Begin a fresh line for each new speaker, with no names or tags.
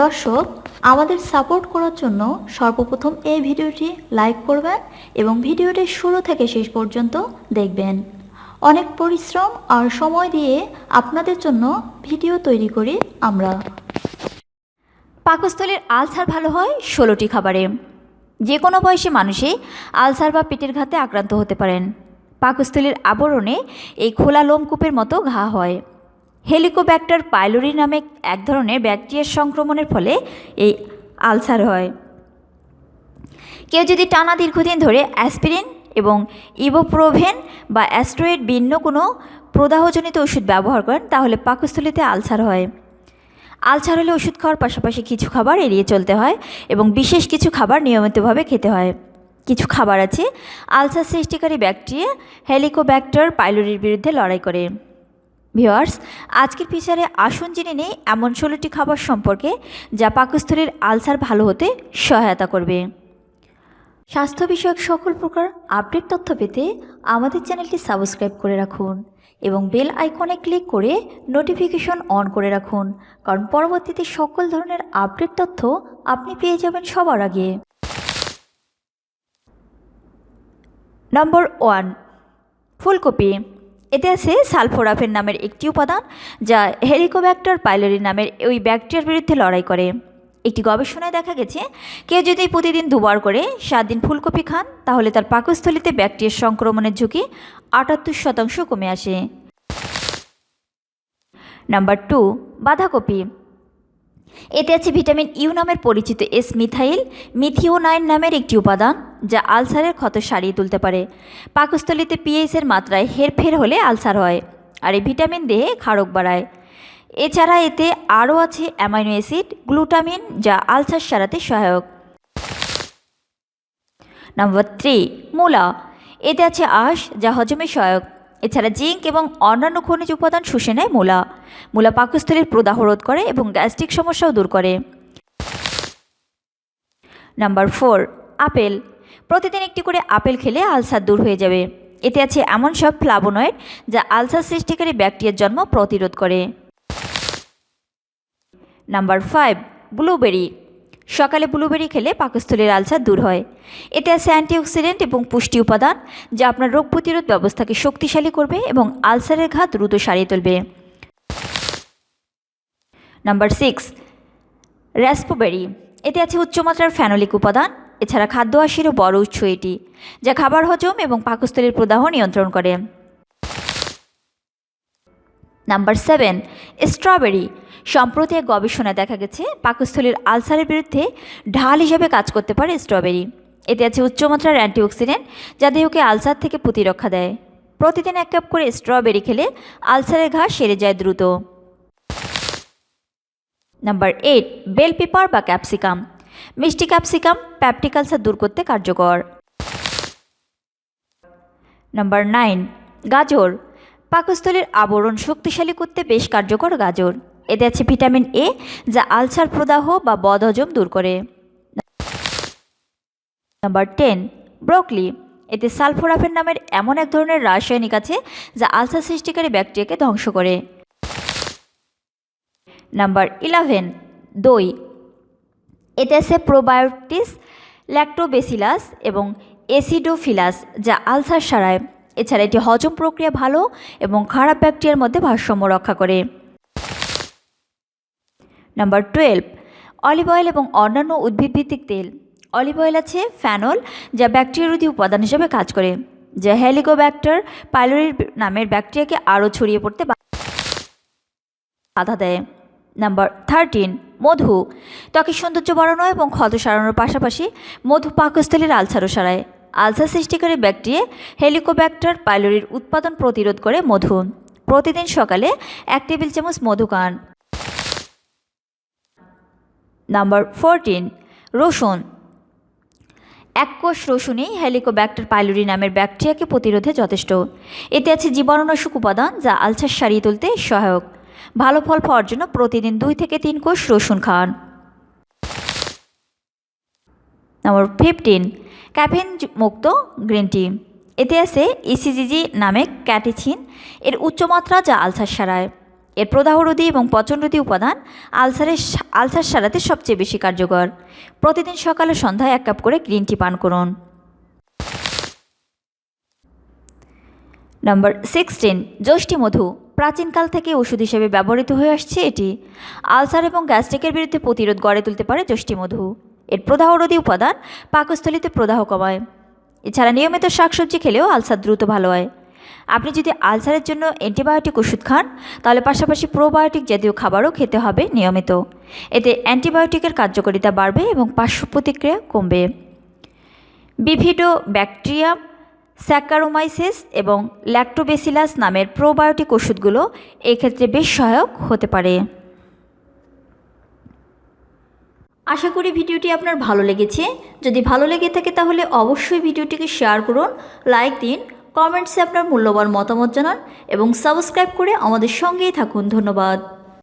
দর্শক, আমাদের সাপোর্ট করার জন্য সর্বপ্রথম এই ভিডিওটি লাইক করবেন এবং ভিডিওটি শুরু থেকে শেষ পর্যন্ত দেখবেন। অনেক পরিশ্রম আর সময় দিয়ে আপনাদের জন্য ভিডিও তৈরি করি আমরা।
পাকস্থলীর আলসার ভালো হয় ষোলোটি খাবারে। যে কোনো বয়সী মানুষই আলসার বা পেটের ঘাতে আক্রান্ত হতে পারেন। পাকস্থলীর আবরণে এই খোলা লোমকূপের মতো ঘা হয়। হেলিকোব্যাক্টার পাইলোরি নামে এক ধরনের ব্যাকটেরিয়ার সংক্রমণের ফলে এই আলসার হয়। কেউ যদি টানা দীর্ঘদিন ধরে অ্যাসপিরিন এবং ইবোপ্রোভেন বা অ্যাস্ট্রয়েড ভিন্ন কোনো প্রদাহজনিত ওষুধ ব্যবহার করেন, তাহলে পাকস্থলীতে আলসার হয়। আলসার হলে ওষুধ খাওয়ার পাশাপাশি কিছু খাবার এড়িয়ে চলতে হয় এবং বিশেষ কিছু খাবার নিয়মিতভাবে খেতে হয়। কিছু খাবার আছে, আলসার সৃষ্টিকারী ব্যাকটেরিয়া হেলিকোব্যাক্টার পাইলোরির বিরুদ্ধে লড়াই করে। ভিওয়ার্স আজকের পিচারে আসুন জেনে নেই এমন ষোলোটি খাবার সম্পর্কে যা পাকস্থলীর আলসার ভালো হতে সহায়তা করবে।
স্বাস্থ্য বিষয়ক সকল প্রকার আপডেট তথ্য পেতে আমাদের চ্যানেলটি সাবস্ক্রাইব করে রাখুন এবং বেল আইকনে ক্লিক করে নোটিফিকেশন অন করে রাখুন, কারণ পরবর্তীতে সকল ধরনের আপডেট তথ্য আপনি পেয়ে যাবেন সবার আগে।
নম্বর ওয়ান, ফুলকপি। এতে আছে সালফোরাফেন নামের একটি উপাদান, যা হেলিকোব্যাক্টার পাইলোরি নামের ওই ব্যাকটেরিয়ার বিরুদ্ধে লড়াই করে। একটি গবেষণায় দেখা গেছে, কেউ যদি প্রতিদিন দুবার করে সাত দিন ফুলকপি খান, তাহলে তার পাকস্থলিতে ব্যাকটেরিয়ার সংক্রমণের ঝুঁকি আটাত্তর শতাংশ কমে আসে। নাম্বার টু, বাঁধাকপি। এতে আছে ভিটামিন ইউ নামের পরিচিত এস মিথাইল মিথিওনাইন নামের একটি উপাদান। যা আলসারের ক্ষত সারিয়ে তুলতে পারে। পাকস্থলিতে পিএইচের মাত্রায় হেরফের হলে আলসার হয়, আর এই ভিটামিন দেহে ক্ষারক বাড়ায়। এছাড়া এতে আরও আছে অ্যামাইনো অ্যাসিড, গ্লুটামিন, যা আলসার সারাতে সহায়ক। নাম্বার থ্রি, মূলা। এতে আছে আঁশ, যা হজমে সহায়ক। এছাড়া জিঙ্ক এবং অন্যান্য খনিজ উপাদান শুষে নেয় মূলা। মূলা পাকস্থলীর প্রদাহ রোধ করে এবং গ্যাস্ট্রিক সমস্যাও দূর করে। Number four, apple. প্রতিদিন একটি করে আপেল খেলে আলসার দূর হয়ে যাবে। এতে আছে এমন সব ফ্লাবোনয়েড যা আলসার সৃষ্টিকারী ব্যাকটেরিয়ার জন্ম প্রতিরোধ করে। Number five, blueberry. সকালে ব্লুবেরি খেলে পাকস্থলীর আলসার দূর হয়। এতে আছে অ্যান্টিঅক্সিডেন্ট এবং পুষ্টি উপাদান যা আপনার রোগ প্রতিরোধ ব্যবস্থাকে শক্তিশালী করবে এবং আলসারের ঘা দ্রুত সারিয়ে তুলবে। Number six, raspberry. এতে আছে উচ্চমাত্রার ফ্যানোলিক উপাদান এছাড়া খাদ্য আশিরও বড় উৎস এটি, যা খাবার হজম এবং পাকস্থলীর প্রদাহ নিয়ন্ত্রণ করে। Number seven, strawberry. সম্প্রতি এক গবেষণায় দেখা গেছে, পাকস্থলীর আলসারের বিরুদ্ধে ঢাল হিসেবে কাজ করতে পারে স্ট্রবেরি। এতে আছে উচ্চমাত্রার অ্যান্টিঅক্সিডেন্ট, যা দেহকে আলসার থেকে প্রতিরক্ষা দেয়। প্রতিদিন এক কাপ করে স্ট্রবেরি খেলে আলসারের ঘা সেরে যায় দ্রুত। নাম্বার এইট, বেল পেপার বা ক্যাপসিকাম। মিষ্টি ক্যাপসিকাম প্যাপটিক আলসার দূর করতে কার্যকর। নাম্বার নাইন, গাজর। পাকস্থলীর আবরণ শক্তিশালী করতে বেশ কার্যকর গাজর। এতে আছে ভিটামিন এ, যা আলসার প্রদাহ বা বদহজম দূর করে। Number ten, broccoli. এতে সালফোরাফেন নামের এমন এক ধরনের রাসায়নিক আছে, যা আলসার সৃষ্টিকারী ব্যাকটেরিয়াকে ধ্বংস করে। নাম্বার ইলেভেন, দই। এতে আছে প্রোবায়োটিস ল্যাক্টোবেসিলাস এবং এসিডোফিলাস যা আলসার সারায়। এছাড়া এটি হজম প্রক্রিয়া ভালো এবং খারাপ ব্যাকটেরিয়ার মধ্যে ভারসাম্য রক্ষা করে। নাম্বার টুয়েলভ অলিভ অয়েল এবং অন্যান্য উদ্ভিদভিত্তিক তেল। অলিভ অয়েল আছে ফ্যানল যা ব্যাকটেরিয়ারোধী উপাদান হিসেবে কাজ করে, যা হেলিকোব্যাক্টার পাইলোরির নামের ব্যাকটেরিয়াকে আরও ছড়িয়ে পড়তে বাধা দেয়। নাম্বার থার্টিন মধু। ত্বকের সৌন্দর্য বাড়ানো এবং ক্ষত সারানোর পাশাপাশি মধু পাকস্থলীর আলসারও সারায়। আলসার সৃষ্টিকারী ব্যাকটেরিয়া হেলিকোব্যাক্টার পাইলোরির উৎপাদন প্রতিরোধ করে মধু। প্রতিদিন সকালে এক টেবিল চামচ মধু খান। নাম্বার ফোরটিন রসুন। এক কোষ রসুনই হেলিকোব্যাক্টার পাইলোরি নামের ব্যাকটেরিয়াকে প্রতিরোধে যথেষ্ট। এতে আছে জীবাণুনাশক উপাদান যা আলসার সারিয়ে তুলতে সহায়ক। ভালো ফল পাওয়ার জন্য প্রতিদিন দুই থেকে তিন কোষ রসুন খান। নম্বর ফিফটিন ক্যাফেন মুক্ত গ্রিন টি এতে আছে ইসিজিজি নামে ক্যাটিছিন এর উচ্চমাত্রা যা আলসার সারায়। এর প্রদাহরোধী এবং পচনরোধী উপাদান আলসারের আলসার সারাতে সবচেয়ে বেশি কার্যকর। প্রতিদিন সকালে সন্ধ্যায় এক কাপ করে গ্রিন টি পান করুন। নম্বর সিক্সটিন যষ্টি মধু। প্রাচীনকাল থেকে ওষুধ হিসেবে ব্যবহৃত হয়ে আসছে এটি। আলসার এবং গ্যাস্ট্রিকের বিরুদ্ধে প্রতিরোধ গড়ে তুলতে পারে যষ্টি মধু এর প্রদাহরোধী উপাদান পাকস্থলিতে প্রদাহ কমায়। এছাড়া নিয়মিত শাকসবজি খেলেও আলসার দ্রুত ভালো হয়। আপনি যদি আলসারের জন্য অ্যান্টিবায়োটিক ওষুধ খান, তাহলে পাশাপাশি প্রোবায়োটিক জাতীয় খাবারও খেতে হবে নিয়মিত। এতে অ্যান্টিবায়োটিকের কার্যকারিতা বাড়বে এবং পার্শ্ব প্রতিক্রিয়া কমবে। বিভিডো ব্যাকটেরিয়াম স্যাকারোমাইসিস এবং ল্যাক্টোবেসিলাস নামের প্রোবায়োটিক ওষুধগুলো এক্ষেত্রে বেশ সহায়ক হতে পারে।
আশা করি ভিডিওটি আপনার ভালো লেগেছে। যদি ভালো লেগে থাকে তাহলে অবশ্যই ভিডিওটিকে শেয়ার করুন, লাইক দিন, কমেন্টসে আপনার মূল্যবান মতামত জানান এবং সাবস্ক্রাইব করে আমাদের সঙ্গেই থাকুন। ধন্যবাদ।